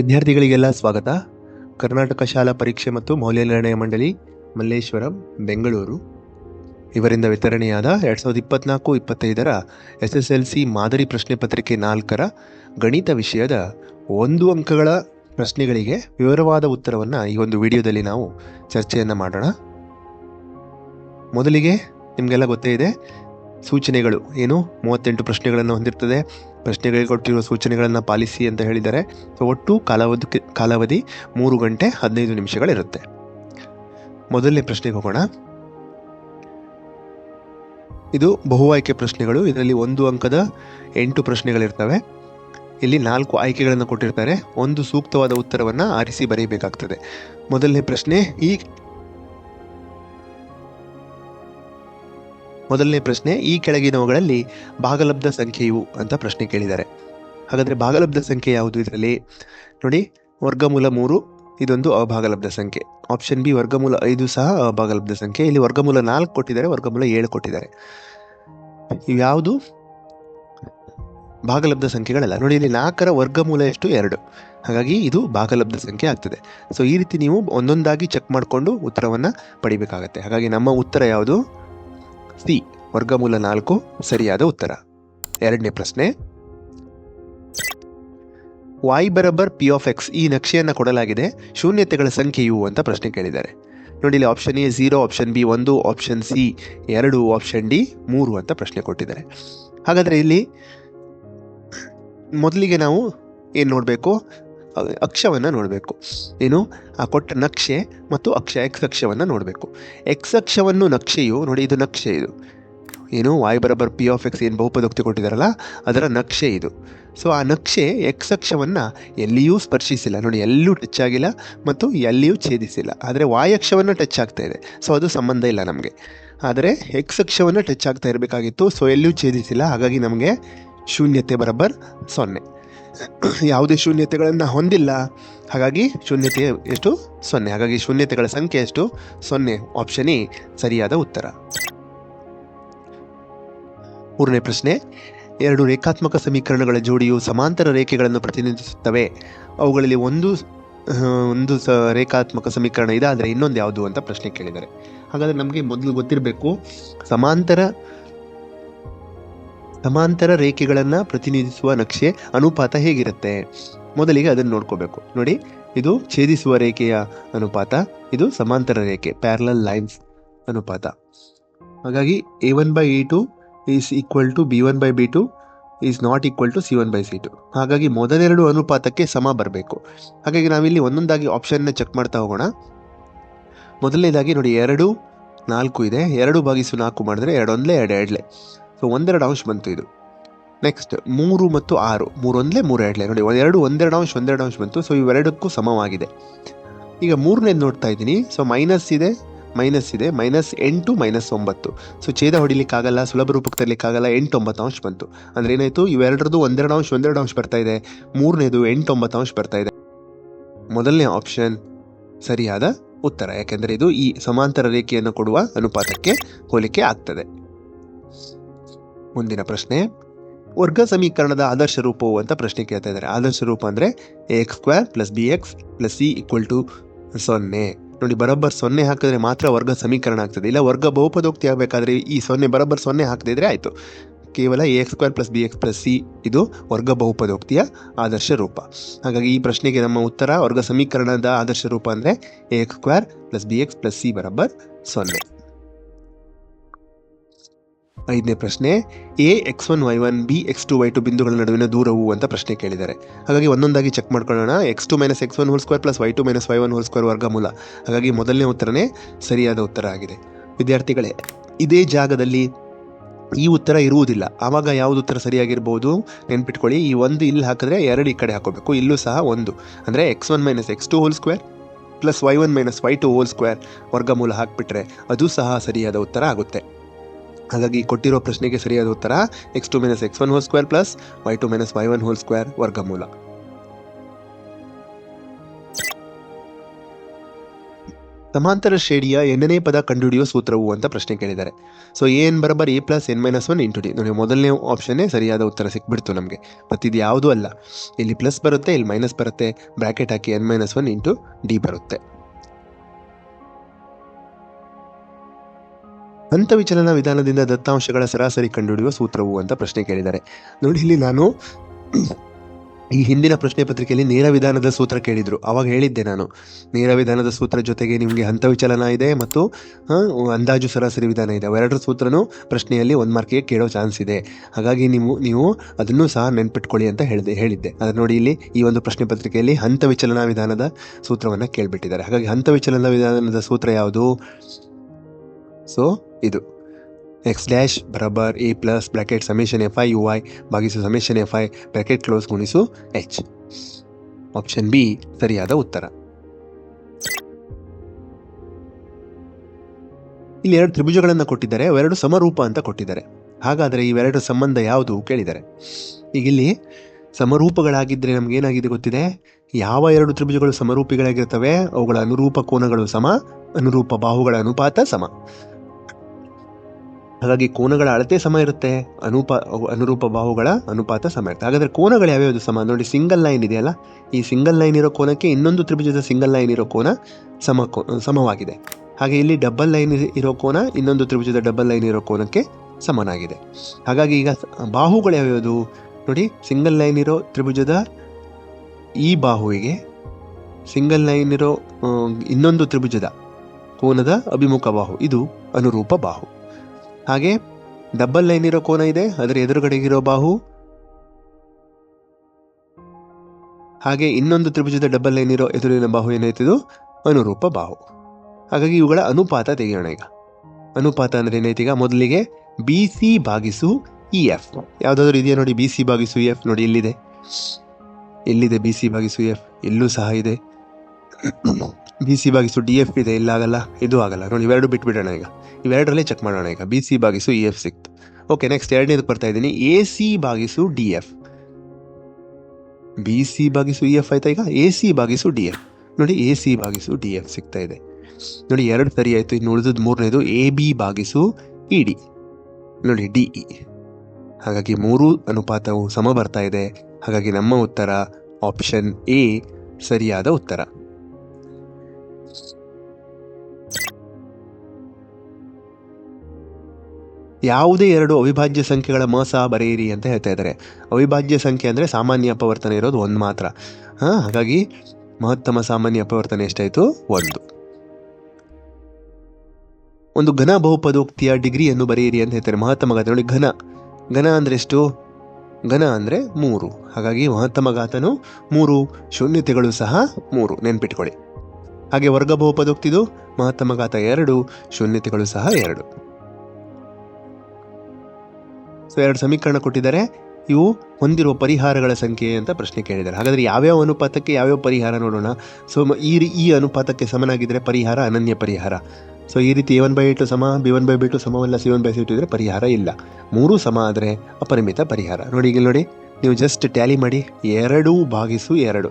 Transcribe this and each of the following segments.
ವಿದ್ಯಾರ್ಥಿಗಳಿಗೆಲ್ಲ ಸ್ವಾಗತ. ಕರ್ನಾಟಕ ಶಾಲಾ ಪರೀಕ್ಷೆ ಮತ್ತು ಮೌಲ್ಯನಿರ್ಣಯ ಮಂಡಳಿ, ಮಲ್ಲೇಶ್ವರಂ, ಬೆಂಗಳೂರು. ಇವರಿಂದ ವಿತರಣೆಯಾದ ಎರಡು ಸಾವಿರದ ಇಪ್ಪತ್ನಾಲ್ಕು ಇಪ್ಪತ್ತೈದರ ಎಸ್ ಎಸ್ ಎಲ್ ಸಿ ಮಾದರಿ ಪ್ರಶ್ನೆ ಪತ್ರಿಕೆ ನಾಲ್ಕರ ಗಣಿತ ವಿಷಯದ ಒಂದು ಅಂಕಗಳ ಪ್ರಶ್ನೆಗಳಿಗೆ ವಿವರವಾದ ಉತ್ತರವನ್ನು ಈ ಒಂದು ವಿಡಿಯೋದಲ್ಲಿ ನಾವು ಚರ್ಚೆಯನ್ನು ಮಾಡೋಣ. ಮೊದಲಿಗೆ ನಿಮಗೆಲ್ಲ ಗೊತ್ತೇ ಇದೆ ಸೂಚನೆಗಳು ಏನು? ಮೂವತ್ತೆಂಟು ಪ್ರಶ್ನೆಗಳನ್ನು ಹೊಂದಿರ್ತದೆ. ಪ್ರಶ್ನೆಗಳಿಗೆ ಕೊಟ್ಟಿರುವ ಸೂಚನೆಗಳನ್ನು ಪಾಲಿಸಿ ಅಂತ ಹೇಳಿದ್ದಾರೆ ಸೊ ಒಟ್ಟು ಕಾಲಾವಧಿ ಕಾಲಾವಧಿ ಮೂರು ಗಂಟೆ ಹದಿನೈದು ನಿಮಿಷಗಳಿರುತ್ತೆ. ಮೊದಲನೇ ಪ್ರಶ್ನೆಗೆ ಹೋಗೋಣ. ಇದು ಬಹು ಆಯ್ಕೆ ಪ್ರಶ್ನೆಗಳು. ಇದರಲ್ಲಿ ಒಂದು ಅಂಕದ ಎಂಟು ಪ್ರಶ್ನೆಗಳಿರ್ತವೆ. ಇಲ್ಲಿ ನಾಲ್ಕು ಆಯ್ಕೆಗಳನ್ನು ಕೊಟ್ಟಿರ್ತಾರೆ. ಒಂದು ಸೂಕ್ತವಾದ ಉತ್ತರವನ್ನು ಆರಿಸಿ ಬರೆಯಬೇಕಾಗ್ತದೆ ಮೊದಲನೇ ಪ್ರಶ್ನೆ, ಈ ಮೊದಲನೇ ಪ್ರಶ್ನೆ, ಈ ಕೆಳಗಿನವುಗಳಲ್ಲಿ ಭಾಗಲಬ್ಧ ಸಂಖ್ಯೆಯು ಅಂತ ಪ್ರಶ್ನೆ ಕೇಳಿದ್ದಾರೆ. ಹಾಗಾದರೆ ಭಾಗಲಬ್ಧ ಸಂಖ್ಯೆ ಯಾವುದು ಇದರಲ್ಲಿ? ನೋಡಿ, ವರ್ಗಮೂಲ ಮೂರು, ಇದೊಂದು ಅಭಾಗಲಬ್ಧ ಸಂಖ್ಯೆ. ಆಪ್ಷನ್ ಬಿ ವರ್ಗಮೂಲ ಐದು ಸಹ ಅಭಾಗಲಬ್ಧ ಸಂಖ್ಯೆ. ಇಲ್ಲಿ ವರ್ಗಮೂಲ ನಾಲ್ಕು ಕೊಟ್ಟಿದ್ದಾರೆ, ವರ್ಗಮೂಲ ಏಳು ಕೊಟ್ಟಿದ್ದಾರೆ. ಇವ್ಯಾವುದು ಭಾಗಲಬ್ಧ ಸಂಖ್ಯೆಗಳಲ್ಲ. ನೋಡಿ, ಇಲ್ಲಿ ನಾಲ್ಕರ ವರ್ಗಮೂಲ ಎಷ್ಟು? ಎರಡು. ಹಾಗಾಗಿ ಇದು ಭಾಗಲಬ್ಧ ಸಂಖ್ಯೆ ಆಗ್ತದೆ. ಸೊ ಈ ರೀತಿ ನೀವು ಒಂದೊಂದಾಗಿ ಚೆಕ್ ಮಾಡಿಕೊಂಡು ಉತ್ತರವನ್ನು ಪಡಿಬೇಕಾಗತ್ತೆ. ಹಾಗಾಗಿ ನಮ್ಮ ಉತ್ತರ ಯಾವುದು? ಸಿ, ವರ್ಗಮೂಲ ನಾಲ್ಕು, ಸರಿಯಾದ ಉತ್ತರ. ಎರಡನೇ ಪ್ರಶ್ನೆ. ವಾಯ್ ಬರಬರ್ ಪಿ ಆಫ್ ಎಕ್ಸ್ ಈ ನಕ್ಷೆಯನ್ನು ಕೊಡಲಾಗಿದೆ, ಶೂನ್ಯತೆಗಳ ಸಂಖ್ಯೆಯು ಅಂತ ಪ್ರಶ್ನೆ ಕೇಳಿದ್ದಾರೆ. ನೋಡಿ, ಇಲ್ಲಿ option A zero option B ಒಂದು ಆಪ್ಷನ್ ಸಿ ಎರಡು ಆಪ್ಷನ್ ಡಿ ಮೂರು ಅಂತ ಪ್ರಶ್ನೆ ಕೊಟ್ಟಿದ್ದಾರೆ. ಹಾಗಾದರೆ ಇಲ್ಲಿ ಮೊದಲಿಗೆ ನಾವು ಏನು ನೋಡಬೇಕು? ಅಕ್ಷವನ್ನು ನೋಡಬೇಕು. ಏನು? ಆ ಕೊಟ್ಟ ನಕ್ಷೆ ಮತ್ತು ಅಕ್ಷ ಎಕ್ಸ್ ಅಕ್ಷವನ್ನು ನೋಡಬೇಕು. ಎಕ್ಸ್ ಅಕ್ಷವನ್ನು ನಕ್ಷೆಯು, ನೋಡಿ ಇದು ನಕ್ಷೆ ಇದು. ಏನು? ವಾಯ್ ಬರಬರ್ ಪಿ ಆಫ್ ಎಕ್ಸ್ ಏನು ಬಹುಪದೋಕ್ತಿ ಕೊಟ್ಟಿದ್ದಾರಲ್ಲ ಅದರ ನಕ್ಷೆ ಇದು. ಸೊ ಆ ನಕ್ಷೆ ಎಕ್ಸ್ ಅಕ್ಷವನ್ನು ಎಲ್ಲಿಯೂ ಸ್ಪರ್ಶಿಸಿಲ್ಲ. ನೋಡಿ, ಎಲ್ಲೂ ಟಚ್ ಆಗಿಲ್ಲ ಮತ್ತು ಎಲ್ಲಿಯೂ ಛೇದಿಸಿಲ್ಲ. ಆದರೆ ವಾಯ್ ಅಕ್ಷವನ್ನು ಟಚ್ ಆಗ್ತಾ ಇದೆ. ಸೊ ಅದು ಸಂಬಂಧ ಇಲ್ಲ ನಮಗೆ. ಆದರೆ ಎಕ್ಸ್ ಅಕ್ಷವನ್ನು ಟಚ್ ಆಗ್ತಾ ಇರಬೇಕಾಗಿತ್ತು. ಸೊ ಎಲ್ಲಿಯೂ ಛೇದಿಸಿಲ್ಲ. ಹಾಗಾಗಿ ನಮಗೆ ಶೂನ್ಯತೆ ಬರಬರ್ ಸೊನ್ನೆ. ಯಾವುದೇ ಶೂನ್ಯತೆಗಳನ್ನು ಹೊಂದಿಲ್ಲ. ಹಾಗಾಗಿ ಶೂನ್ಯತೆ ಎಷ್ಟು? ಸೊನ್ನೆ. ಹಾಗಾಗಿ ಶೂನ್ಯತೆಗಳ ಸಂಖ್ಯೆ ಎಷ್ಟು? ಸೊನ್ನೆ. ಆಪ್ಷನ್ ಎ, ಸರಿಯಾದ ಉತ್ತರ. ಮೂರನೇ ಪ್ರಶ್ನೆ. ಎರಡು ರೇಖಾತ್ಮಕ ಸಮೀಕರಣಗಳ ಜೋಡಿಯು ಸಮಾಂತರ ರೇಖೆಗಳನ್ನು ಪ್ರತಿನಿಧಿಸುತ್ತವೆ. ಅವುಗಳಲ್ಲಿ ಒಂದು ಒಂದು ಸ ರೇಖಾತ್ಮಕ ಸಮೀಕರಣ ಇದಾದರೆ ಇನ್ನೊಂದು ಯಾವುದು ಅಂತ ಪ್ರಶ್ನೆ ಕೇಳಿದ್ದಾರೆ. ಹಾಗಾದರೆ ನಮಗೆ ಮೊದಲು ಗೊತ್ತಿರಬೇಕು. ಸಮಾಂತರ ಸಮಾಂತರ ರೇಖೆಗಳನ್ನು ಪ್ರತಿನಿಧಿಸುವ ನಕ್ಷೆ ಅನುಪಾತ ಹೇಗಿರುತ್ತೆ? ಮೊದಲಿಗೆ ಅದನ್ನು ನೋಡ್ಕೋಬೇಕು. ನೋಡಿ, ಇದು ಛೇದಿಸುವ ರೇಖೆಯ ಅನುಪಾತ, ಇದು ಸಮಾಂತರ ರೇಖೆ ಪ್ಯಾರಲಲ್ ಲೈನ್ಸ್ ಅನುಪಾತ. ಹಾಗಾಗಿ A one by A two is equal to B one by B two is not equal to C one by C two ಹಾಗಾಗಿ ಮೊದಲೆರಡು ಅನುಪಾತಕ್ಕೆ ಸಮ ಬರಬೇಕು. ಹಾಗಾಗಿ ನಾವಿಲ್ಲಿ ಒಂದೊಂದಾಗಿ ಆಪ್ಷನ್ನ ಚೆಕ್ ಮಾಡ್ತಾ ಹೋಗೋಣ. ಮೊದಲನೇದಾಗಿ ನೋಡಿ, ಎರಡು ನಾಲ್ಕು ಇದೆ. ಎರಡು ಭಾಗಿಸು ನಾಲ್ಕು ಮಾಡಿದ್ರೆ ಎರಡೊಂದಲೇ ಎರಡು ಎರಡಲೆ ಸೊ ಒಂದೆರಡು ಅಂಶ ಬಂತು ಇದು. ನೆಕ್ಸ್ಟ್ ಮೂರು ಮತ್ತು ಆರು. ಮೂರು ಒಂದೇ ಮೂರು ಎರಡಲೇ. ನೋಡಿ ಎರಡು, ಒಂದೆರಡು ಅಂಶ ಒಂದೆರಡು ಅಂಶ ಬಂತು. ಸೊ ಇವೆರಡಕ್ಕೂ ಸಮವಾಗಿದೆ. ಈಗ ಮೂರನೇದು ನೋಡ್ತಾ ಇದ್ದೀನಿ. ಸೊ ಮೈನಸ್ ಇದೆ ಮೈನಸ್ ಇದೆ ಮೈನಸ್ ಎಂಟು ಮೈನಸ್ ಒಂಬತ್ತು. ಸೊ ಛೇದ ಹೊಡಿಲಿಕ್ಕಾಗಲ್ಲ, ಸುಲಭ ರೂಪಕ್ಕೆ ತರಲಿಕ್ಕಾಗಲ್ಲ, ಎಂಟು, ಒಂಬತ್ತು ಅಂಶ ಬಂತು. ಅಂದ್ರೆ ಏನಾಯಿತು? ಇವೆರಡರದ್ದು ಒಂದೆರಡು ಅಂಶ ಒಂದೆರಡು ಅಂಶ ಬರ್ತಾ ಇದೆ. ಮೂರನೇದು ಎಂಟು, ಒಂಬತ್ತು ಅಂಶ ಬರ್ತಾ ಇದೆ. ಮೊದಲನೇ ಆಪ್ಷನ್ ಸರಿಯಾದ ಉತ್ತರ. ಯಾಕೆಂದರೆ ಇದು ಈ ಸಮಾಂತರ ರೇಖೆಯನ್ನು ಕೊಡುವ ಅನುಪಾತಕ್ಕೆ ಹೋಲಿಕೆ ಆಗ್ತದೆ. ಮುಂದಿನ ಪ್ರಶ್ನೆ. ವರ್ಗ ಸಮೀಕರಣದ ಆದರ್ಶ ರೂಪವು ಅಂತ ಪ್ರಶ್ನೆ ಕೇಳ್ತಾ ಇದ್ದಾರೆ. ಆದರ್ಶ ರೂಪ ಅಂದರೆ A X square plus B X plus C equal to ಸೊನ್ನೆ. ನೋಡಿ, ಬರೋಬ್ಬರ್ ಸೊನ್ನೆ ಹಾಕಿದ್ರೆ ಮಾತ್ರ ವರ್ಗ ಸಮೀಕರಣ ಆಗ್ತದೆ. ಇಲ್ಲ, ವರ್ಗ ಬಹುಪದೋಕ್ತಿ ಆಗಬೇಕಾದ್ರೆ ಈ ಸೊನ್ನೆ ಬರೋಬ್ಬರ್ ಸೊನ್ನೆ ಹಾಕದಿದ್ರೆ ಆಯಿತು. ಕೇವಲ A X square plus B X plus C ಇದು ವರ್ಗ ಬಹುಪದೋಕ್ತಿಯ ಆದರ್ಶ ರೂಪ. ಹಾಗಾಗಿ ಈ ಪ್ರಶ್ನೆಗೆ ನಮ್ಮ ಉತ್ತರ ವರ್ಗ ಸಮೀಕರಣದ ಆದರ್ಶ ರೂಪ ಅಂದರೆ A X square plus B X plus C ಬರೋಬ್ಬರ್ ಸೊನ್ನೆ. ಐದನೇ ಪ್ರಶ್ನೆ, A, X one, Y one, B, X two, Y two ಬಿಂದುಗಳ ನಡುವಿನ ದೂರವು ಅಂತ ಪ್ರಶ್ನೆ ಕೇಳಿದ್ದಾರೆ. ಹಾಗಾಗಿ ಒಂದೊಂದಾಗಿ ಚೆಕ್ ಮಾಡ್ಕೊಳ್ಳೋಣ. X two minus X one whole square plus Y two minus Y one whole square ವರ್ಗಮೂಲ. ಹಾಗಾಗಿ ಮೊದಲನೇ ಉತ್ತರನೇ ಸರಿಯಾದ ಉತ್ತರ ಆಗಿದೆ. ವಿದ್ಯಾರ್ಥಿಗಳೇ, ಇದೇ ಜಾಗದಲ್ಲಿ ಈ ಉತ್ತರ ಇರುವುದಿಲ್ಲ. ಆವಾಗ ಯಾವುದು ಉತ್ತರ ಸರಿಯಾಗಿರ್ಬೋದು ನೆನ್ಪಿಟ್ಕೊಳ್ಳಿ. ಈ ಒಂದು ಇಲ್ಲಿ ಹಾಕಿದ್ರೆ ಎರಡು ಈ ಕಡೆ ಹಾಕೋಬೇಕು. ಇಲ್ಲೂ ಸಹ ಒಂದು. ಅಂದರೆ X one minus X two whole square plus Y one minus Y two whole square ವರ್ಗಮೂಲ ಹಾಕಿಬಿಟ್ರೆ ಅದು ಸಹ ಸರಿಯಾದ ಉತ್ತರ ಆಗುತ್ತೆ. ಹಾಗಾಗಿ ಕೊಟ್ಟಿರೋ ಪ್ರಶ್ನೆಗೆ ಸರಿಯಾದ ಉತ್ತರ X two minus X one whole square plus Y two minus Y one whole square ವರ್ಗಮೂಲ. ಸಮಾಂತರ ಶ್ರೇಣಿಯ ಎನ್ನನೇ ಪದ ಕಂಡುಹಿಡಿಯುವ ಸೂತ್ರವು ಅಂತ ಪ್ರಶ್ನೆ ಕೇಳಿದ್ದಾರೆ. So N ಬರಬರ್ A plus N minus one into D ನೋಡಿ, ಮೊದಲನೇ ಆಪ್ಷನ್ನೇ ಸರಿಯಾದ ಉತ್ತರ ಸಿಕ್ಬಿಡ್ತು ನಮಗೆ. ಮತ್ತು ಇದು ಯಾವುದೂ ಅಲ್ಲ. ಇಲ್ಲಿ ಪ್ಲಸ್ ಬರುತ್ತೆ, ಇಲ್ಲಿ ಮೈನಸ್ ಬರುತ್ತೆ. ಬ್ರ್ಯಾಕೆಟ್ ಹಾಕಿ N minus one into D ಬರುತ್ತೆ. ಹಂತ ವಿಚಲನ ವಿಧಾನದಿಂದ ದತ್ತಾಂಶಗಳ ಸರಾಸರಿ ಕಂಡುಹಿಡಿಯುವ ಸೂತ್ರವು ಅಂತ ಪ್ರಶ್ನೆ ಕೇಳಿದ್ದಾರೆ. ನೋಡಿ, ಇಲ್ಲಿ ನಾನು ಈ ಹಿಂದಿನ ಪ್ರಶ್ನೆ ಪತ್ರಿಕೆಯಲ್ಲಿ ನೇರ ವಿಧಾನದ ಸೂತ್ರ ಕೇಳಿದ್ರು. ಅವಾಗ ಹೇಳಿದ್ದೆ ನಾನು. ನೇರ ವಿಧಾನದ ಸೂತ್ರ ಜೊತೆಗೆ ನಿಮಗೆ ಹಂತ ವಿಚಲನ ಇದೆ ಮತ್ತು ಅಂದಾಜು ಸರಾಸರಿ ವಿಧಾನ ಇದೆ. ಅವೆರಡರ ಸೂತ್ರನೂ ಪ್ರಶ್ನೆಯಲ್ಲಿ ಒಂದು ಮಾರ್ಕಿಗೆ ಕೇಳೋ ಚಾನ್ಸ್ ಇದೆ. ಹಾಗಾಗಿ ನೀವು ನೀವು ಅದನ್ನು ಸಹ ನೆನ್ಪಿಟ್ಕೊಳ್ಳಿ ಅಂತ ಹೇಳಿದೆ, ಹೇಳಿದ್ದೆ. ಅದು ನೋಡಿ ಇಲ್ಲಿ ಈ ಒಂದು ಪ್ರಶ್ನೆ ಪತ್ರಿಕೆಯಲ್ಲಿ ಹಂತ ವಿಚಲನ ವಿಧಾನದ ಸೂತ್ರವನ್ನು ಕೇಳಿಬಿಟ್ಟಿದ್ದಾರೆ. ಹಾಗಾಗಿ ಹಂತ ವಿಚಲನ ವಿಧಾನದ ಸೂತ್ರ ಯಾವುದು? ಸೊ ಇದು. X dash ಬರಬರ್ A plus bracket summation F I U I ಭಾಗಿಸು summation F I bracket close ಗುಣಿಸು ಎಚ್ ಆಪ್ಷನ್ ಬಿ ಸರಿಯಾದ ಉತ್ತರ. ಇಲ್ಲಿ ಎರಡು ತ್ರಿಭುಜಗಳನ್ನು ಕೊಟ್ಟಿದ್ದಾರೆ ಎರಡು ಸಮರೂಪ ಅಂತ ಕೊಟ್ಟಿದ್ದಾರೆ. ಹಾಗಾದರೆ ಇವೆರಡು ಸಂಬಂಧ ಯಾವುದು ಕೇಳಿದ್ದಾರೆ ಈಗ ಇಲ್ಲಿ ಸಮರೂಪಗಳಾಗಿದ್ದರೆ ನಮ್ಗೆ ಏನಾಗಿದೆ ಗೊತ್ತಿದೆ? ಯಾವ ಎರಡು ತ್ರಿಭುಜಗಳು ಸಮರೂಪಿಗಳಾಗಿರ್ತವೆ, ಅವುಗಳ ಅನುರೂಪ ಕೋನಗಳು ಸಮ, ಅನುರೂಪ ಬಾಹುಗಳ ಅನುಪಾತ ಸಮ. ಹಾಗಾಗಿ ಕೋನಗಳ ಅಳತೆ ಸಮ ಇರುತ್ತೆ. ಅನುಪ, ಅನುರೂಪ ಬಾಹುಗಳ ಅನುಪಾತ ಸಮ ಇರುತ್ತೆ. ಹಾಗಾದ್ರೆ ಕೋನಗಳು ಯಾವ್ಯಾವುದು ಸಮ? ನೋಡಿ, ಸಿಂಗಲ್ ಲೈನ್ ಇದೆಯಲ್ಲ? ಈ ಸಿಂಗಲ್ ಲೈನ್ ಇರೋ ಕೋನಕ್ಕೆ ಇನ್ನೊಂದು ತ್ರಿಭುಜದ ಸಿಂಗಲ್ ಲೈನ್ ಇರೋ ಕೋನ ಸಮ ಸಮವಾಗಿದೆ. ಹಾಗೆ ಇಲ್ಲಿ ಡಬಲ್ ಲೈನ್ ಇರೋ ಕೋನ ಇನ್ನೊಂದು ತ್ರಿಭುಜದ ಡಬಲ್ ಲೈನ್ ಇರೋ ಕೋನಕ್ಕೆ ಸಮನಾಗಿದೆ. ಹಾಗಾಗಿ ಈಗ ಬಾಹುಗಳು ಯಾವ್ಯಾವುದು? ನೋಡಿ, ಸಿಂಗಲ್ ಲೈನ್ ಇರೋ ತ್ರಿಭುಜದ ಈ ಬಾಹುವಿಗೆ ಸಿಂಗಲ್ ಲೈನ್ ಇರೋ ಇನ್ನೊಂದು ತ್ರಿಭುಜದ ಕೋನದ ಅಭಿಮುಖ ಬಾಹು. ಇದು ಅನುರೂಪ ಬಾಹು. ಹಾಗೆ ಡಬಲ್ ಲೈನ್ ಇರೋ ಕೋನ ಇದೆ, ಅದರ ಎದುರುಗಡೆಗಿರೋ ಬಾಹು. ಹಾಗೆ ಇನ್ನೊಂದು ತ್ರಿಭುಜದ ಡಬಲ್ ಲೈನ್ ಇರೋ ಎದುರಿನ ಬಾಹು ಏನಾಯ್ತಿದು? ಅನುರೂಪ ಬಾಹು. ಹಾಗಾಗಿ ಇವುಗಳ ಅನುಪಾತ ತೆಗೆಯೋಣ ಈಗ. ಅನುಪಾತ ಅಂದ್ರೆ ಏನಾಯ್ತು ಈಗ? ಮೊದಲಿಗೆ ಬಿ ಸಿ ಭಾಗಿಸು ಇ ಎಫ್. ಯಾವುದಾದ್ರೂ ಇದೆಯಾ ನೋಡಿ, ಬಿ ಸಿ ಭಾಗಿಸು ಇ ಎಫ್. ನೋಡಿ ಎಲ್ಲಿದೆ ಎಲ್ಲಿದೆ ಬಿ ಸಿ ಭಾಗಿಸು ಎಫ್. ಎಲ್ಲೂ ಸಹ ಇದೆ. ಬಿ ಸಿ ಭಾಗಿಸು ಡಿ ಎಫ್ ಇದೆ ಇಲ್ಲಾಗಲ್ಲ, ಇದು ಆಗಲ್ಲ. ನೋಡಿ, ಇವೆರಡು ಬಿಟ್ಬಿಡೋಣ ಈಗ. ಇವೆರಡರಲ್ಲೇ ಚೆಕ್ ಮಾಡೋಣ ಈಗ. ಬಿ ಸಿ ಭಾಗಿಸು ಇ ಎಫ್ ಸಿಕ್ತು. ಓಕೆ ನೆಕ್ಸ್ಟ್ ಎರಡನೇದು ಬರ್ತಾ ಇದ್ದೀನಿ. ಎ ಸಿ ಭಾಗಿಸು ಡಿ ಎಫ್ ಬಿ ಸಿ ಭಾಗಿಸು ಇ ಎಫ್ ಆಯ್ತಾ ಈಗ? ಎ ಸಿ ಭಾಗಿಸು ಡಿ ಎಫ್ ನೋಡಿ ಎ ಸಿ ಭಾಗಿಸು ಡಿ ಎಫ್ ಸಿಗ್ತಾ ಇದೆ. ನೋಡಿ, ಎರಡು ಸರಿ ಆಯಿತು. ಇನ್ನು ಉಳಿದದ್ದು ಮೂರನೇದು ಎ ಬಿ ಭಾಗಿಸು ಇ ಡಿ ನೋಡಿ ಡಿ ಇ ಹಾಗಾಗಿ ಮೂರು ಅನುಪಾತವು ಸಮ ಬರ್ತಾ ಇದೆ. ಹಾಗಾಗಿ ನಮ್ಮ ಉತ್ತರ ಆಪ್ಷನ್ ಎ ಸರಿಯಾದ ಉತ್ತರ. ಯಾವುದೇ ಎರಡು ಅವಿಭಾಜ್ಯ ಸಂಖ್ಯೆಗಳ ಮೋಸ ಬರೆಯಿರಿ ಅಂತ ಹೇಳ್ತಾ ಇದ್ದಾರೆ. ಅವಿಭಾಜ್ಯ ಸಂಖ್ಯೆ ಅಂದರೆ ಸಾಮಾನ್ಯ ಅಪವರ್ತನೆ ಇರೋದು ಒಂದು ಮಾತ್ರ. ಹಾಂ, ಹಾಗಾಗಿ ಮಹತ್ತಮ ಸಾಮಾನ್ಯ ಅಪವರ್ತನೆ ಎಷ್ಟಾಯಿತು? ಒಂದು. ಒಂದು ಘನ ಬಹುಪದೋಕ್ತಿಯ ಡಿಗ್ರಿಯನ್ನು ಬರೆಯಿರಿ ಅಂತ ಹೇಳ್ತಾರೆ ಮಹತ್ತಮ ಘಾತ ನೋಡಿ ಘನ. ಘನ ಅಂದರೆ ಎಷ್ಟು? ಘನ ಅಂದರೆ ಮೂರು. ಹಾಗಾಗಿ ಮಹತ್ತಮ ಘಾತನು ಮೂರು, ಶೂನ್ಯತೆಗಳು ಸಹ ಮೂರು. ನೆನ್ಪಿಟ್ಕೊಳ್ಳಿ. ಹಾಗೆ ವರ್ಗ ಬಹುಪದೋಕ್ತಿದು ಮಹತ್ತಮ ಘಾತ ಎರಡು, ಶೂನ್ಯತೆಗಳು ಸಹ ಎರಡು. ಸೊ ಎರಡು ಸಮೀಕರಣ ಕೊಟ್ಟಿದ್ದಾರೆ. ಇವು ಹೊಂದಿರುವ ಪರಿಹಾರಗಳ ಸಂಖ್ಯೆ ಅಂತ ಪ್ರಶ್ನೆ ಕೇಳಿದ್ದಾರೆ. ಹಾಗಾದರೆ ಯಾವ್ಯಾವ ಅನುಪಾತಕ್ಕೆ ಯಾವ್ಯಾವ ಪರಿಹಾರ ನೋಡೋಣ? ಸೊ ಈ ಈ ಅನುಪಾತಕ್ಕೆ ಸಮನಾಗಿದ್ದರೆ ಪರಿಹಾರ ಅನನ್ಯ ಪರಿಹಾರ. ಸೊ ಈ ರೀತಿ ಎ ಒನ್ ಬೈ ಟು ಸಮ B one by B two ಸಮವಲ್ಲ C one by C two ಇದ್ರೆ ಪರಿಹಾರ ಇಲ್ಲ. ಮೂರು ಸಮ ಆದರೆ ಅಪರಿಮಿತ ಪರಿಹಾರ. ನೋಡಿ ಈಗ ನೋಡಿ, ನೀವು ಜಸ್ಟ್ ಟ್ಯಾಲಿ ಮಾಡಿ. ಎರಡು ಭಾಗಿಸು ಎರಡು.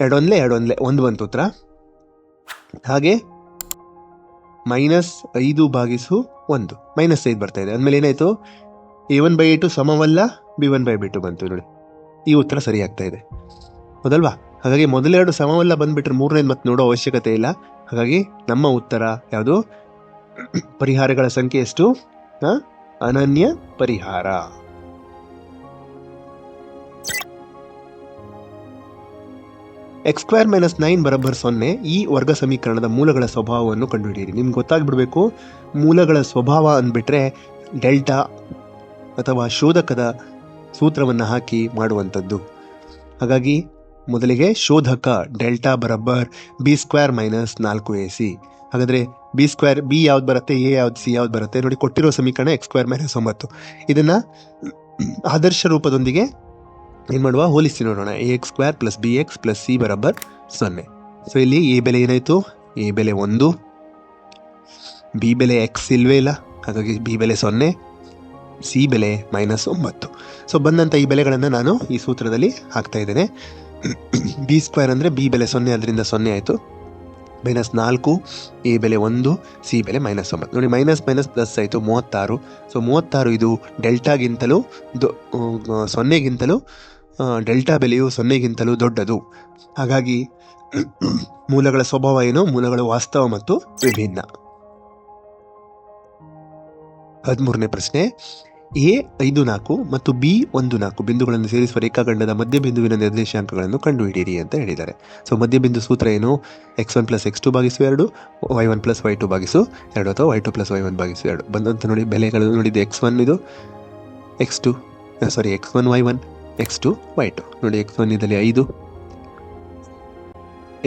ಎರಡೊಂದ್ಲೆ ಎರಡೊಂದ್ಲೆ, ಒಂದು ಬಂತು ಉತ್ತರ. ಹಾಗೆ ಮೈನಸ್ ಐದು ಭಾಗಿಸು ಒಂದು. ಮೈನಸ್ ಐದು ಬರ್ತಾ ಇದೆ. ಅಂದಮೇಲೆ ಏನಾಯಿತು? A one by two ಸಮವಲ್ಲ B one by B two ಬಂತು ನೋಡಿ. ಈ ಉತ್ತರ ಸರಿ ಆಗ್ತಾ ಇದೆ. ಹೌದಲ್ವಾ? ಹಾಗಾಗಿ ಮೊದಲೆರಡು ಸಮವಲ್ಲ ಬಂದುಬಿಟ್ರೆ ಮೂರನೇದು ಮತ್ತೆ ನೋಡೋ ಅವಶ್ಯಕತೆ ಇಲ್ಲ. ಹಾಗಾಗಿ ನಮ್ಮ ಉತ್ತರ ಯಾವುದು? ಪರಿಹಾರಗಳ ಸಂಖ್ಯೆ ಎಷ್ಟು? ಅನನ್ಯ ಪರಿಹಾರ. ಎಕ್ಸ್ ಸ್ಕ್ವೇರ್ ಮೈನಸ್ ನೈನ್ ಬರಬ್ಬರ್ ಸೊನ್ನೆ ಈ ವರ್ಗ ಸಮೀಕರಣದ ಮೂಲಗಳ ಸ್ವಭಾವವನ್ನು ಕಂಡುಹಿಡಿಯಿರಿ. ನಿಮ್ಗೆ ಗೊತ್ತಾಗ್ಬಿಡ್ಬೇಕು, ಮೂಲಗಳ ಸ್ವಭಾವ ಅಂದ್ಬಿಟ್ರೆ ಡೆಲ್ಟಾ ಅಥವಾ ಶೋಧಕದ ಸೂತ್ರವನ್ನು ಹಾಕಿ ಮಾಡುವಂಥದ್ದು. ಹಾಗಾಗಿ ಮೊದಲಿಗೆ ಶೋಧಕ ಡೆಲ್ಟಾ ಬರಬ್ಬರ್ ಬಿ ಸ್ಕ್ವೇರ್ ಮೈನಸ್ ನಾಲ್ಕು ಎ ಸಿ ಹಾಗಾದರೆ ಬಿ ಸ್ಕ್ವೇರ್ ಬಿ ಯಾವ್ದು ಬರುತ್ತೆ ಎ ಯಾವ್ದು ಸಿ ಯಾವ್ದು ಬರುತ್ತೆ ನೋಡಿ ಕೊಟ್ಟಿರೋ ಸಮೀಕರಣ ಎಕ್ಸ್ ಸ್ಕ್ವೇರ್ ಮೈನಸ್ ಒಂಬತ್ತು. ಇದನ್ನು ಆದರ್ಶ ರೂಪದೊಂದಿಗೆ ಏನು ಮಾಡುವ ಹೋಲಿಸಿ ನೋಡೋಣ. A X square plus B X plus C ಬರಬ್ಬರ್ ಸೊನ್ನೆ. ಸೊ ಇಲ್ಲಿ ಎ ಬೆಲೆ ಏನಾಯಿತು? ಎ ಬೆಲೆ ಒಂದು. ಬಿ ಬೆಲೆ ಎಕ್ಸ್ ಇಲ್ವೇ ಇಲ್ಲ. ಹಾಗಾಗಿ ಬಿ ಬೆಲೆ ಸೊನ್ನೆ. ಸಿ ಬೆಲೆ ಮೈನಸ್ ಒಂಬತ್ತು. ಸೊ ಬಂದಂಥ ಈ ಬೆಲೆಗಳನ್ನು ನಾನು ಈ ಸೂತ್ರದಲ್ಲಿ ಹಾಕ್ತಾ ಇದ್ದೇನೆ. ಬಿ ಸ್ಕ್ವೇರ್ ಅಂದರೆ ಬಿ ಬೆಲೆ ಸೊನ್ನೆ, ಅದರಿಂದ ಸೊನ್ನೆ ಆಯಿತು. ಮೈನಸ್ ನಾಲ್ಕು ಎ ಬೆಲೆ ಒಂದು, ಸಿ ಬೆಲೆ ಮೈನಸ್ ಒಂಬತ್ತು. ನೋಡಿ, ಮೈನಸ್ ಮೈನಸ್ ಪ್ಲಸ್ ಆಯಿತು ಮೂವತ್ತಾರು. ಸೊ, ಮೂವತ್ತಾರು ಇದು ಡೆಲ್ಟಾಗಿಂತಲೂ ದೊ ಸೊನ್ನೆಗಿಂತಲೂ ಡೆಲ್ಟಾ ಬೆಲೆಯು ಸೊನ್ನೆಗಿಂತಲೂ ದೊಡ್ಡದು. ಹಾಗಾಗಿ, ಮೂಲಗಳ ಸ್ವಭಾವ ಏನು? ಮೂಲಗಳು ವಾಸ್ತವ ಮತ್ತು ವಿಭಿನ್ನ. ಹದಿಮೂರನೇ ಪ್ರಶ್ನೆ. ಎ, ಐದು ನಾಲ್ಕು ಮತ್ತು ಬಿ, ಒಂದು ನಾಲ್ಕು ಬಿಂದುಗಳನ್ನು ಸೇರಿಸುವ ರೇಖಾಖಂಡದ ಮಧ್ಯಬಿಂದುವಿನ ನಿರ್ದೇಶಾಂಕಗಳನ್ನು ಕಂಡುಹಿಡಿಯಿರಿ ಅಂತ ಹೇಳಿದ್ದಾರೆ. ಸೊ ಮಧ್ಯಬಿಂದು ಸೂತ್ರ ಏನು? X one plus X two ಭಾಗಿಸು ಎರಡು Y one plus Y two ಭಾಗಿಸು ಎರಡು ಅಥವಾ Y two plus Y one ಭಾಗಿಸು ಎರಡು. ಬಂದಂತ ನೋಡಿ ಬೆಲೆಗಳು ನೋಡಿದ್ದು. ಎಕ್ಸ್ ಒನ್ ಇದು? X two sorry X one Y one X two Y two ನೋಡಿ ಎಕ್ಸ್ ಒನ್ ಇದರಲ್ಲಿ ಐದು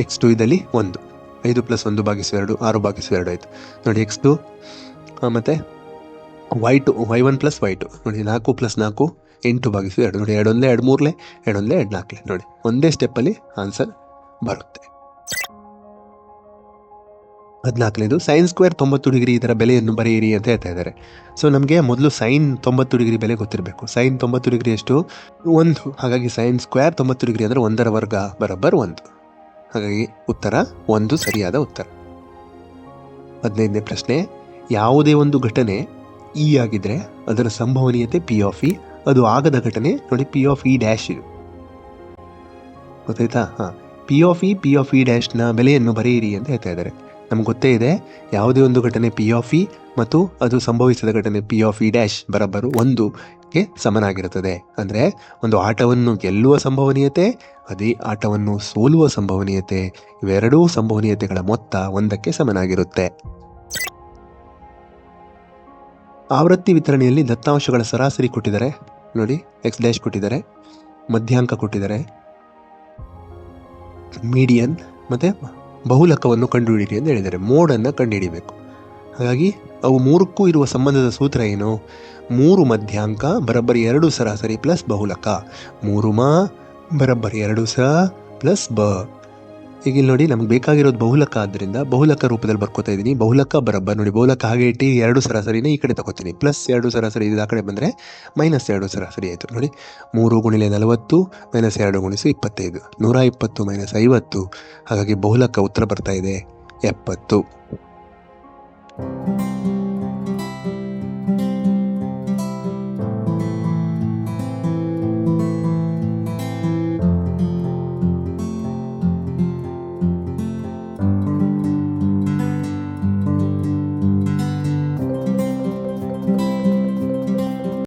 ಎಕ್ಸ್ ಟು ಇದರಲ್ಲಿ ಒಂದು. ಐದು ಪ್ಲಸ್ ಒಂದು ಭಾಗಿಸು ಎರಡು, ಆರು ಭಾಗಿಸು ಎರಡು ಆಯಿತು. ನೋಡಿ ಎಕ್ಸ್ ಟು ಮತ್ತು Y two Y one plus Y two ನೋಡಿ, ನಾಲ್ಕು ಪ್ಲಸ್ ನಾಲ್ಕು, ಎಂಟು ಭಾಗಿಸು ಎರಡು. ನೋಡಿ, ಎರಡೊಂದೇ ಎರಡು ಮೂರಲೆ, ಎರಡೊಂದೇ ಎರಡು ನಾಲ್ಕಲೆ. ನೋಡಿ, ಒಂದೇ ಸ್ಟೆಪ್ಪಲ್ಲಿ ಆನ್ಸರ್ ಬರುತ್ತೆ. ಹದಿನಾಲ್ಕನೇದು ಸೈನ್ ಸ್ಕ್ವೇರ್ ತೊಂಬತ್ತು ಡಿಗ್ರಿ ಇದರ ಬೆಲೆಯನ್ನು ಬರೆಯಿರಿ ಅಂತ ಹೇಳ್ತಾ ಇದ್ದಾರೆ. ಸೊ ನಮಗೆ ಮೊದಲು ಸೈನ್ ತೊಂಬತ್ತು ಡಿಗ್ರಿ ಬೆಲೆ ಗೊತ್ತಿರಬೇಕು. ಸೈನ್ ತೊಂಬತ್ತು ಡಿಗ್ರಿ ಎಷ್ಟು? ಒಂದು. ಹಾಗಾಗಿ ಸೈನ್ ಸ್ಕ್ವೇರ್ ತೊಂಬತ್ತು ಡಿಗ್ರಿ ಅಂದರೆ ಒಂದರ ವರ್ಗ ಬರೋಬ್ಬರ್ ಒಂದು. ಹಾಗಾಗಿ ಉತ್ತರ ಒಂದು ಸರಿಯಾದ ಉತ್ತರ. ಹದಿನೈದನೇ ಪ್ರಶ್ನೆ, ಯಾವುದೇ ಒಂದು ಘಟನೆ ಇ ಆಗಿದ್ರೆ ಅದರ ಸಂಭವನೀಯತೆ ಪಿ ಆಫ್ ಇ ಅದು ಆಗದ ಘಟನೆ ನೋಡಿ ಪಿ ಆಫ್ ಇ ಡ್ಯಾಶ್ ಇದು. ಗೊತ್ತಾಯ್ತಾ? ಹಾಂ. P of E P of E ಡ್ಯಾಶ್ನ ಬೆಲೆಯನ್ನು ಬರೆಯಿರಿ ಅಂತ ಹೇಳ್ತಾ ಇದ್ದಾರೆ. ನಮ್ಗೆ ಗೊತ್ತೇ ಇದೆ, ಯಾವುದೇ ಒಂದು ಘಟನೆ ಪಿ ಆಫ್ ಇ ಮತ್ತು ಅದು ಸಂಭವಿಸಿದ ಘಟನೆ ಪಿ ಆಫ್ ಇ ಡ್ಯಾಶ್ ಬರೋಬ್ಬರು ಒಂದುಗೆ ಸಮನಾಗಿರುತ್ತದೆ. ಅಂದರೆ ಒಂದು ಆಟವನ್ನು ಗೆಲ್ಲುವ ಸಂಭವನೀಯತೆ, ಅದೇ ಆಟವನ್ನು ಸೋಲುವ ಸಂಭವನೀಯತೆ, ಇವೆರಡೂ ಸಂಭವನೀಯತೆಗಳ ಮೊತ್ತ ಒಂದಕ್ಕೆ ಸಮನಾಗಿರುತ್ತೆ. ಆವೃತ್ತಿ ವಿತರಣೆಯಲ್ಲಿ ದತ್ತಾಂಶಗಳ ಸರಾಸರಿ ಕೊಟ್ಟಿದ್ದಾರೆ. ನೋಡಿ ಎಕ್ಸ್ ಡ್ಯಾಶ್ ಕೊಟ್ಟಿದ್ದಾರೆ. ಮಧ್ಯಾಂಕ ಕೊಟ್ಟಿದ್ದಾರೆ. ಮೀಡಿಯನ್ ಮತ್ತು ಬಹುಲಕವನ್ನು ಕಂಡುಹಿಡಿಯಿರಿ ಅಂತ ಹೇಳಿದ್ದಾರೆ. ಮೋಡನ್ನು ಕಂಡುಹಿಡಿಬೇಕು. ಹಾಗಾಗಿ, ಅವು ಮೂರಕ್ಕೂ ಇರುವ ಸಂಬಂಧದ ಸೂತ್ರ ಏನು? ಮೂರು ಮಧ್ಯಾಂಕ, ಬರಬ್ಬರಿ ಎರಡು ಸರಾಸರಿ ಪ್ಲಸ್ ಬಹುಲಕ. ಮೂರು ಮಾ, ಬರಬ್ಬರಿ ಎರಡು ಸ ಪ್ಲಸ್ ಬ. ಈಗ ಇಲ್ಲಿ ನೋಡಿ ನಮ್ಗೆ ಬೇಕಾಗಿರೋದು ಬಹುಲಕ ಆದ್ದರಿಂದ ಬಹುಲಕ ರೂಪದಲ್ಲಿ ಬರ್ಕೋತಾ ಇದ್ದೀನಿ. ಬಹುಲಕ ಬರಬ್ಬ ನೋಡಿ, ಬಹುಲಕ ಹಾಗೆ ಇಟ್ಟು ಎರಡು ಸರಾಸರಿನ ಈ ಕಡೆ ತಗೋತೀನಿ. ಪ್ಲಸ್ ಎರಡು ಸರಾಸರಿ ಇದು ಆ ಕಡೆ ಬಂದರೆ ಮೈನಸ್ ಎರಡು ಸರಾಸರಿ ಆಯಿತು. ನೋಡಿ, ಮೂರು ಗುಣಿಲೆ ನಲವತ್ತು ಮೈನಸ್ ಎರಡು ಗುಣಿಸು ಇಪ್ಪತ್ತೈದು. ನೂರ ಇಪ್ಪತ್ತು ಮೈನಸ್ ಐವತ್ತು. ಹಾಗಾಗಿ ಬಹುಲಕ ಉತ್ತರ ಬರ್ತಾ ಇದೆ ಎಪ್ಪತ್ತು.